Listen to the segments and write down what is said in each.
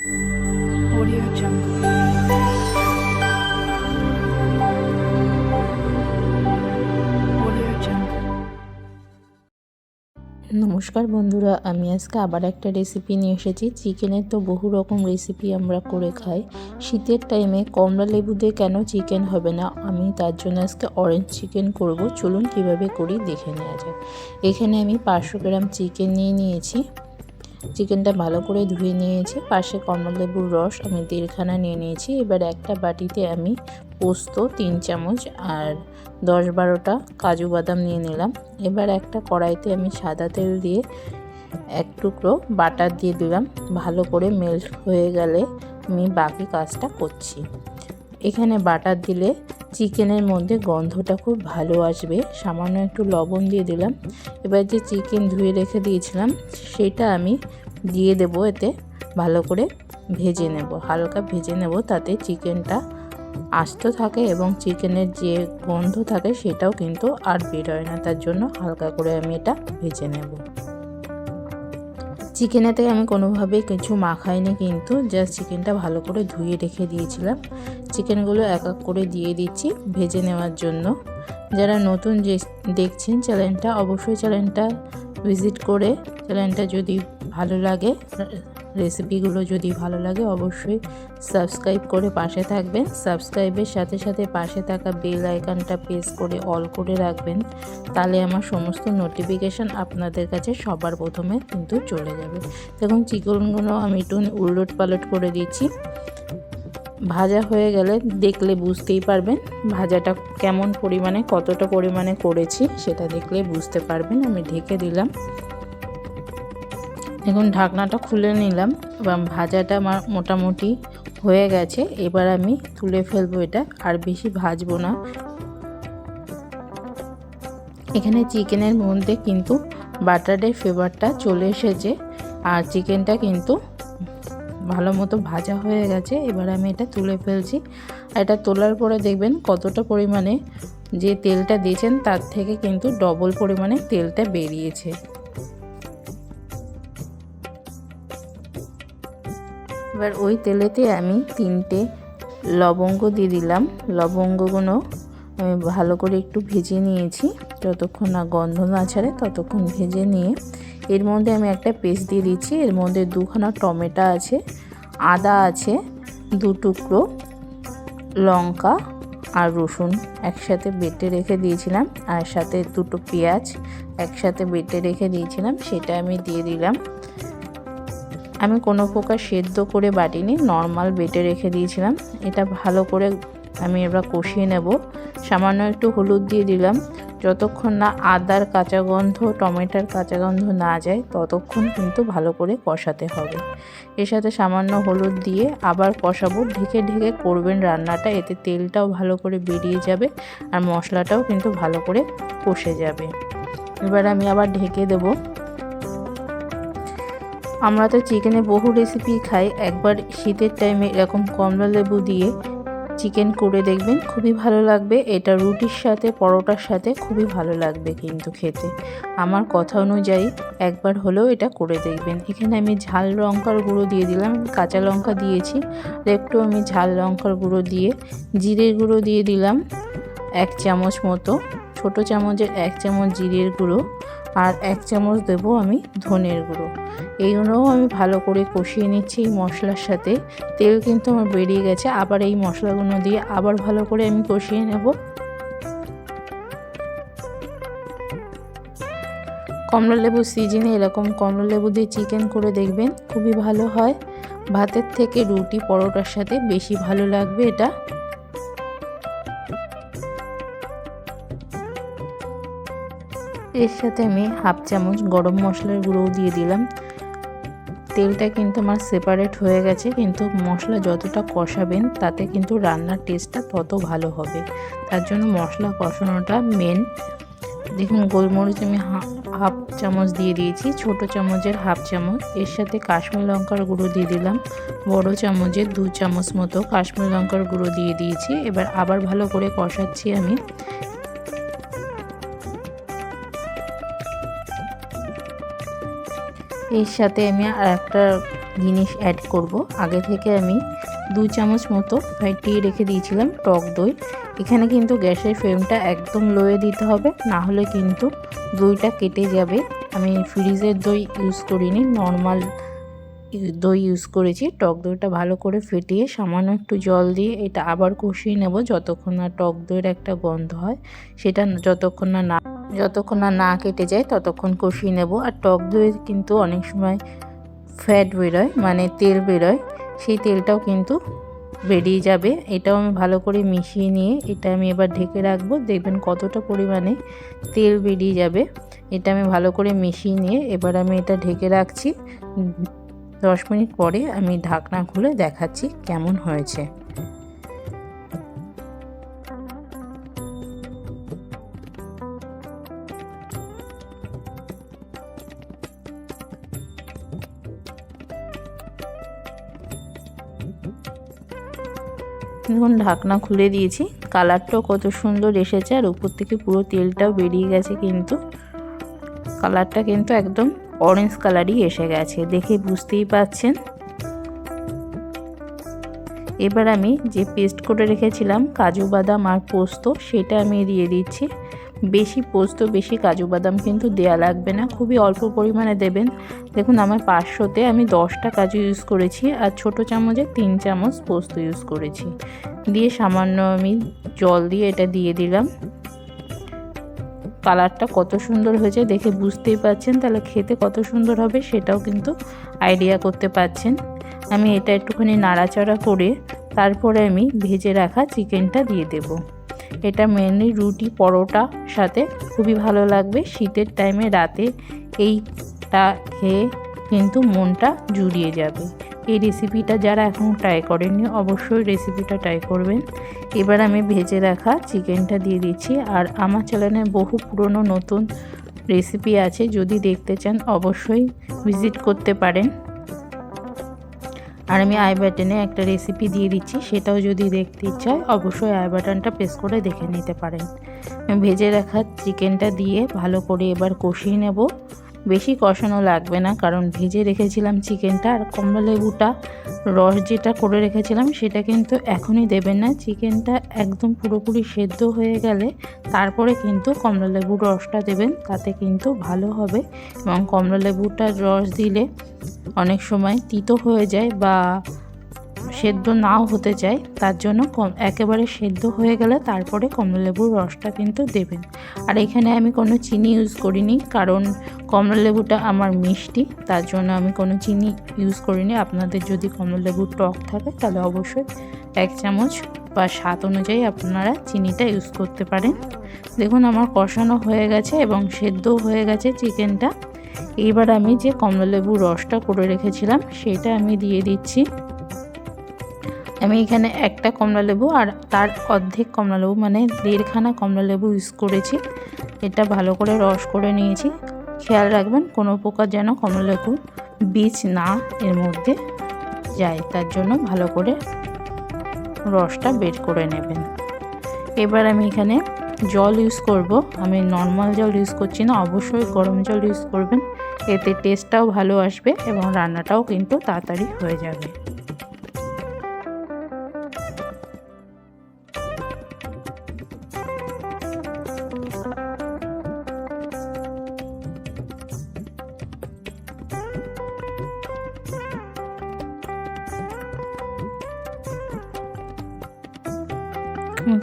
Audio Jungle. নমস্কার বন্ধুরা, আমি আজকে আবার একটা রেসিপি নিয়ে এসেছি। চিকেনের তো বহু রকম রেসিপি আমরা করে খাই। শীতের টাইমে কমলা লেবু দিয়ে কেন চিকেন হবে না? আমি তার জন্য আজকে অরেঞ্জ চিকেন করব। চলুন কীভাবে করি দেখে নেওয়া যাক। এখানে আমি পাঁচশো গ্রাম চিকেন নিয়ে নিয়েছি। চিকেনটা ভালো করে ধুয়ে নিয়েছি। পাশে কমলা লেবুর রস আমি দেড়খানা নিয়ে নিয়েছি। এবার একটা বাটিতে আমি পোস্ত, তিন চামচ আর দশ বারোটা কাজু বাদাম নিয়ে নিলাম। এবার একটা কড়াইতে আমি সাদা তেল দিয়ে এক টুকরো বাটার দিয়ে দিলাম। ভালো করে মেল্ট হয়ে গেলে আমি বাকি কাজটা করছি। এখানে বাটার দিলে চিকেনের মধ্যে গন্ধটা খুব ভালো আসবে। সামান্য একটু লবণ দিয়ে দিলাম। এবার যে চিকেন ধুয়ে রেখে দিয়েছিলাম, সেটা আমি দিয়ে দেব এতে। ভালো করে ভেজে নেব, হালকা ভেজে নেব তাতে চিকেনটা আস্ত থাকে এবং চিকেনের যে গন্ধ থাকে সেটাও কিন্তু আর বেরোয় না। তার জন্য হালকা করে আমি এটা ভেজে নেব। চিকেনেতে আমি কোনোভাবেই কিছু মাখাইনি কিন্তু জাস্ট চিকেনটা ভালো করে ধুয়ে রেখে দিয়েছিলাম। চিকেনগুলো এক এক করে দিয়ে দিচ্ছি ভেজে নেওয়ার জন্য। যারা নতুন যে দেখছেন চ্যানেলটা অবশ্যই চ্যানেলটা ভিজিট করে চ্যানেলটা যদি ভালো লাগে রেসিপিগুলো যদি ভালো লাগে অবশ্যই সাবস্ক্রাইব করে পাশে থাকবেন। সাবস্ক্রাইবের সাথে সাথে পাশে থাকা বেল আইকনটা প্রেস করে অল করে রাখবেন। তাহলে আমার সমস্ত নোটিফিকেশান আপনাদের কাছে সবার প্রথমে কিন্তু চলে যাবে। দেখুন, চিকেনগুলো আমি একটু উলট পালট করে দিচ্ছি। ভাজা হয়ে গেলে দেখলে বুঝতেই পারবেন ভাজাটা কেমন পরিমাণে, কতটা পরিমাণে করেছি সেটা দেখলে বুঝতে পারবেন। আমি ঢেকে দিলাম। এখন ঢাকনাটা খুলে নিলাম। এবং ভাজাটা আমার মোটামুটি হয়ে গেছে। এবার আমি তুলে ফেলব এটা, আর বেশি ভাজবো না। এখানে চিকেনের মধ্যে কিন্তু বাটারের ফ্লেভারটা চলে এসেছে, আর চিকেনটা কিন্তু ভালো মতো ভাজা হয়ে গেছে। এবার আমি এটা তুলে ফেলছি। আর এটা তোলার পরে দেখবেন কতটা পরিমাণে যে তেলটা দিয়েছেন, তার থেকে কিন্তু ডবল পরিমাণে তেলটা বেরিয়েছে। এবার ওই তেলেতে আমি তিনটে লবঙ্গ দিয়ে দিলাম। লবঙ্গগুলো আমি ভালো করে একটু ভেজে নিয়েছি। যতক্ষণ না গন্ধ না ছাড়ে ততক্ষণ ভেজে নিয়ে এর মধ্যে আমি একটা পেস্ট দিয়ে দিচ্ছি। এর মধ্যে দুখানা টমেটো আছে, আদা আছে, দু টুকরো লঙ্কা আর রসুন একসাথে বেটে রেখে দিয়েছিলাম আর সাথে দুটো পেঁয়াজ একসাথে বেটে রেখে দিয়েছিলাম, সেটা আমি দিয়ে দিলাম। আমি কোনো প্রকার সেদ্ধ করে বাটিনি নর্মাল বেটে রেখে দিয়েছিলাম। এটা ভালো করে আমি এবার কষিয়ে নেব। সামান্য একটু হলুদ দিয়ে দিলাম। যতক্ষণ না আদার কাঁচা গন্ধ, টমেটোর কাঁচা গন্ধ না যায়, ততক্ষণ কিন্তু ভালো করে কষাতে হবে। এর সাথে সামান্য হলুদ দিয়ে আবার কষাবো। ঢেকে ঢেকে করবেন রান্নাটা, এতে তেলটাও ভালো করে বেরিয়ে যাবে আর মশলাটাও কিন্তু ভালো করে কষে যাবে। এবার আমি আবার ঢেকে দেবো। আমরা তো চিকেনে বহু রেসিপি খাই। একবার শীতের টাইমে এরকম কমলা লেবু দিয়ে চিকেন করে দেখবেন, খুবই ভালো লাগবে। এটা রুটির সাথে, পরোটার সাথে খুবই ভালো লাগবে কিন্তু খেতে। আমার কথা অনুযায়ী একবার হলেও এটা করে দেখবেন। এখানে আমি ঝাল লঙ্কার গুঁড়ো দিয়ে দিলাম, কাঁচা লঙ্কা দিয়েছি। একটু আমি ঝাল লঙ্কার গুঁড়ো দিয়ে জিরের গুঁড়ো দিয়ে দিলাম, এক চামচ মতো। ছোট চামচের এক চামচ জিরের গুঁড়ো। আর এক চামচ দেবো আমি ধনের গুঁড়ো। এইগুলোও আমি ভালো করে কষিয়ে নিচ্ছি এই মশলার সাথে। তেল কিন্তু আমার বেরিয়ে গেছে। আবার এই মশলাগুলো দিয়ে আবার ভালো করে আমি কষিয়ে নেব। কমলা লেবু সিজনে এরকম কমলা লেবু দিয়ে চিকেন করে দেখবেন, খুবই ভালো হয়। ভাতের থেকে রুটি, পরোটার সাথে বেশি ভালো লাগবে এটা। এর সাথে আমি হাফ চামচ গরম মশলার গুঁড়োও দিয়ে দিলাম। তেলটা কিন্তু আমার সেপারেট হয়ে গেছে, কিন্তু মশলা যতটা কষাবেন, তাতে কিন্তু রান্নার টেস্টটা তত ভালো হবে। তার জন্য মশলা কষানোটা মেন দেখুন, গোলমরিচ আমি হাফ চামচ দিয়ে দিয়েছি, ছোট চামচের হাফ চামচ। এর সাথে কাশ্মীর লঙ্কার গুঁড়ো দিয়ে দিলাম, বড় চামচের দু চামচ মতো কাশ্মীর লঙ্কার গুঁড়ো দিয়ে দিয়েছি। এবার আবার ভালো করে কষাচ্ছি আমি। এর সাথে আমি আর একটা জিনিস অ্যাড করব। আগে থেকে আমি দু চামচ মতো ফাটিয়ে রেখে দিয়েছিলাম, টক দই। এখানে কিন্তু গ্যাসের ফ্লেমটা একদম লোয়ে দিতে হবে, না হলে কিন্তু দইটা কেটে যাবে। আমি ফ্রিজের দই ইউজ করিনি নর্মাল দই ইউজ করেছি। টক দইটা ভালো করে ফেটিয়ে সামান্য একটু জল দিয়ে এটা আবার কষিয়ে নেব, যতক্ষণ না টক দইয়ের একটা গন্ধ হয়। সেটা যতক্ষণ না যতক্ষণ না না কেটে যায়, ততক্ষণ কষিয়ে নেব। আর টক দইয়ের কিন্তু অনেক সময় ফ্যাট বেরোয় মানে তেল বেরোয়। সেই তেলটাও কিন্তু বেরিয়ে যাবে। এটাও আমি ভালো করে মিশিয়ে নিয়ে এটা আমি এবার ঢেকে রাখব। দেখবেন কতটা পরিমাণে তেল বেরিয়ে যাবে। এটা আমি ভালো করে মিশিয়ে নিয়ে এবার আমি এটা ঢেকে রাখছি। দশ মিনিট পরে আমি ঢাকনা খুলে দেখাচ্ছি কেমন হয়েছে। দেখুন ঢাকনা খুলে দিয়েছি। কালারটাও কত সুন্দর এসেছে আর উপর থেকে পুরো তেলটাও বেরিয়ে গেছে কিন্তু। কালারটা কিন্তু একদম অরেঞ্জ কালারই এসে গেছে, দেখে বুঝতেই পাচ্ছেন। এবার আমি যে পেস্ট করে রেখেছিলাম কাজু বাদাম আর পোস্ত, সেটা আমি দিয়ে দিচ্ছি। বেশি পোস্ত, বেশি কাজু বাদাম কিন্তু দেয়া লাগবে না। খুবই অল্প পরিমাণে দেবেন। দেখুন, আমার পাঁচশোতে আমি দশটা কাজু ইউজ করেছি আর ছোট চামচে তিন চামচ পোস্ত ইউজ করেছি। দিয়ে সামান্য আমি জল দিয়ে এটা দিয়ে দিলাম। কালারটা কত সুন্দর হয়েছে দেখে বুঝতেই পাচ্ছেন তাহলে খেতে কত সুন্দর হবে সেটাও কিন্তু আইডিয়া করতে পাচ্ছেন আমি এটা একটুখানি নাড়াচাড়া করে তারপরে আমি ভেজে রাখা চিকেনটা দিয়ে দেব। এটা মেনলি রুটি, পরোটা সাথে খুবই ভালো লাগবে। শীতের টাইমে রাতে এইটা খেয়ে কিন্তু মনটা জুড়িয়ে যাবে। এই রেসিপিটা যারা এখন ট্রাই করেননি, অবশ্যই রেসিপিটা ট্রাই করবেন। এবার আমি ভেজে রাখা চিকেনটা দিয়ে দিচ্ছি। আর আমার চ্যানেলে বহু পুরনো নতুন রেসিপি আছে, যদি দেখতে চান অবশ্যই ভিজিট করতে পারেন। আর আমি আই বাটনে একটা রেসিপি দিয়ে দিচ্ছি, সেটাও যদি দেখতে ইচ্ছা হয়, অবশ্যই আই বাটনটা প্রেস করে দেখে নিতে পারেন। ভেজে রাখা চিকেনটা দিয়ে ভালো করে এবার কষিয়ে নেব। বেশি কষানো লাগবে না, কারণ ভেজে রেখেছিলাম চিকেনটা আর কমলা লেবুটা, রস যেটা করে রেখেছিলাম সেটা কিন্তু এখনই দেবেন না। চিকেনটা একদম পুরোপুরি সেদ্ধ হয়ে গেলে তারপরে কিন্তু কমলা লেবুর রসটা দেবেন, তাতে কিন্তু ভালো হবে এবং কমলা লেবুটার রস দিলে অনেক সময় তিতো হয়ে যায় বা সেদ্ধ নাও হতে চায়, তার জন্য একেবারে সেদ্ধ হয়ে গেলে তারপরে কমলালেবুর রসটা কিন্তু দেবেন। আর এখানে আমি কোনো চিনি ইউজ করিনি, কারণ কমলালেবুটা আমার মিষ্টি, তার জন্য আমি কোনো চিনি ইউজ করিনি। আপনাদের যদি কমলালেবুর টক থাকে, তাহলে অবশ্যই এক চামচ বা স্বাদ অনুযায়ী আপনারা চিনিটা ইউজ করতে পারেন। দেখুন, আমার কষানো হয়ে গেছে এবং সেদ্ধ হয়ে গেছে চিকেনটা। এইবার আমি যে কমলালেবুর রসটা করে রেখেছিলাম, সেটা আমি দিয়ে দিচ্ছি। আমি এখানে একটা কমলা লেবু আর তার অর্ধেক কমলা লেবু মানে দেড়খানা কমলা লেবু ইউজ করেছি। এটা ভালো করে রস করে নিয়েছি। খেয়াল রাখবেন, কোনো প্রকার যেন কমলা লেবু বীজ না এর মধ্যে যায়, তার জন্য ভালো করে রসটা বের করে নেবেন। এবার আমি এখানে জল ইউজ করব। আমি নর্মাল জল ইউজ করছি না, অবশ্যই গরম জল ইউজ করবেন। এতে টেস্টটাও ভালো আসবে এবং রান্নাটাও কিন্তু তাড়াতাড়ি হয়ে যাবে।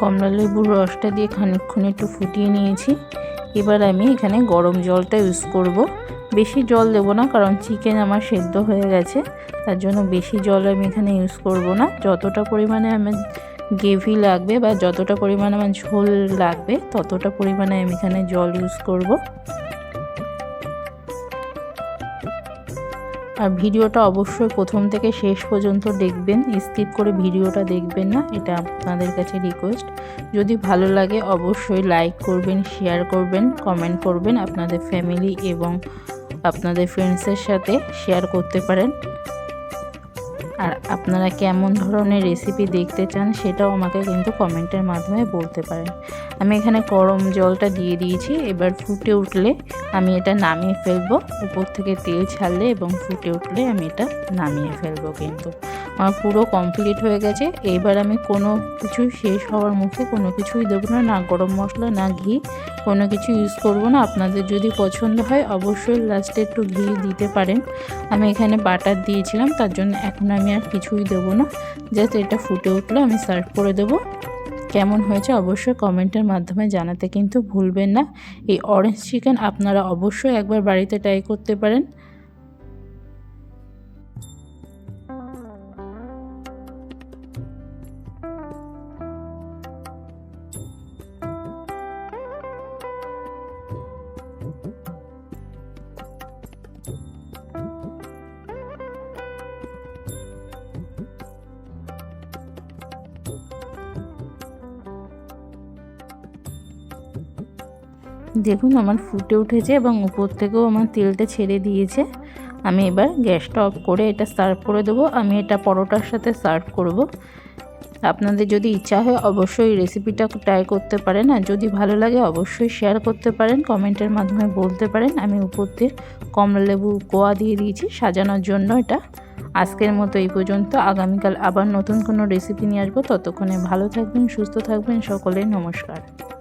কমলা লেবুর রসটা দিয়ে খানিকক্ষণ একটু ফুটিয়ে নিয়েছি। এবার আমি এখানে গরম জলটা ইউজ করব। বেশি জল দেবো না, কারণ চিকেন আমার সেদ্ধ হয়ে গেছে। তার জন্য বেশি জল আমি এখানে ইউজ করব না। যতটা পরিমাণে আমার গ্রেভি লাগবে বা যতটা পরিমাণে আমার ঝোল লাগবে, ততটা পরিমাণে আমি এখানে জল ইউজ করব। ভিডিওটা অবশ্যই প্রথম থেকে শেষ পর্যন্ত দেখবেন স্কিপ করে ভিডিওটা দেখবেন না, এটা আপনাদের কাছে রিকোয়েস্ট যদি ভালো লাগে অবশ্যই লাইক করবেন শেয়ার করবেন কমেন্ট করবেন, আপনাদের ফ্যামিলি এবং আপনাদের ফ্রেন্ডসের সাথে শেয়ার করতে পারেন। আর আপনারা কেমন ধরনের রেসিপি দেখতে চান সেটাও আমাকে কিন্তু কমেন্টের মাধ্যমে বলতে পারেন। আমি এখানে গরম জলটা দিয়ে দিয়েছি, এবার ফুটে উঠলে আমি এটা নামিয়ে ফেলব। উপর থেকে তেল ছাড়লে এবং ফুটে উঠলে আমি এটা নামিয়ে ফেলব কিন্তু। আমার পুরো কমপ্লিট হয়ে গেছে। এবার আমি কোনো কিছু শেষ হওয়ার মুখে কোনো কিছুই দেবো না না গরম মশলা, না ঘি। কোনো কিছু ইউজ করব না। আপনাদের যদি পছন্দ হয়, অবশ্যই লাস্টে একটু ঘি দিতে পারেন। আমি এখানে বাটার দিয়েছিলাম, তার জন্য এখন আমি আর কিছুই দেবো না। জাস্ট এটা ফুটে উঠলে, আমি সার্ভ করে দেবো। কেমন হয়েছে অবশ্যই কমেন্টের মাধ্যমে জানাতে কিন্তু ভুলবেন না। এই অরেঞ্জ চিকেন আপনারা অবশ্যই একবার বাড়িতে ট্রাই করতে পারেন। দেখুন, আমার ফুটে উঠেছে এবং উপর থেকেও আমার তেলটা ছেড়ে দিয়েছে। আমি এবার গ্যাসটা অফ করে এটা সার্ভ করে দেবো। আমি এটা পরোটার সাথে সার্ভ করব। আপনাদের যদি ইচ্ছা হয়, অবশ্যই রেসিপিটা ট্রাই করতে পারেন। আর যদি ভালো লাগে, অবশ্যই শেয়ার করতে পারেন, কমেন্টের মাধ্যমে বলতে পারেন। আমি উপর দিয়ে কমলা লেবু, কোয়া দিয়ে দিয়েছি, সাজানোর জন্য এটা। আজকের মতো এই পর্যন্ত। আগামীকাল আবার নতুন কোনো রেসিপি নিয়ে আসব। ততক্ষণে ভালো থাকবেন, সুস্থ থাকবেন সকলে নমস্কার।